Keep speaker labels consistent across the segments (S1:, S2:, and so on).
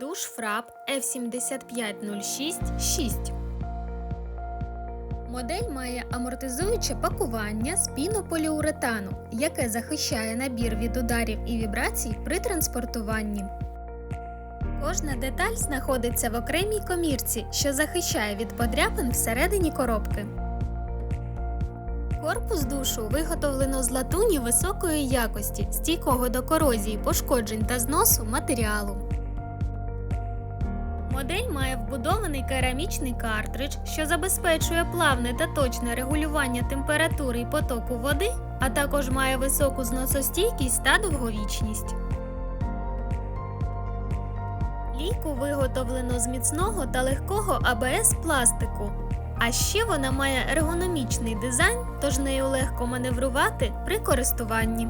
S1: душ Фрап F7506-6. Модель має амортизуюче пакування з пінополіуретану, яке захищає набір від ударів і вібрацій при транспортуванні. Кожна деталь знаходиться в окремій комірці, що захищає від подряпин всередині коробки. Корпус душу виготовлено з латуні високої якості, стійкого до корозії, пошкоджень та зносу матеріалу. Модель має вбудований керамічний картридж, що забезпечує плавне та точне регулювання температури і потоку води, а також має високу зносостійкість та довговічність. Лійку виготовлено з міцного та легкого АБС пластику. А ще вона має ергономічний дизайн, тож нею легко маневрувати при користуванні.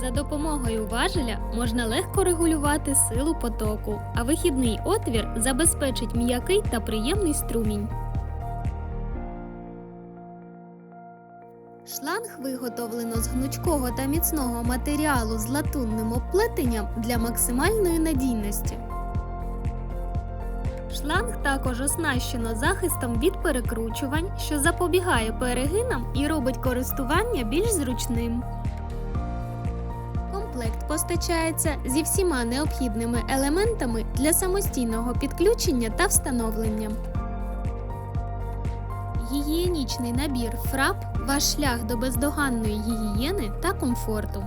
S1: За допомогою важеля можна легко регулювати силу потоку, а вихідний отвір забезпечить м'який та приємний струмінь. Шланг виготовлено з гнучкого та міцного матеріалу з латунним обплетенням для максимальної надійності. Шланг також оснащено захистом від перекручувань, що запобігає перегинам і робить користування більш зручним. Комплект постачається зі всіма необхідними елементами для самостійного підключення та встановлення. Гігієнічний набір ФРАП ваш шлях до бездоганної гігієни та комфорту.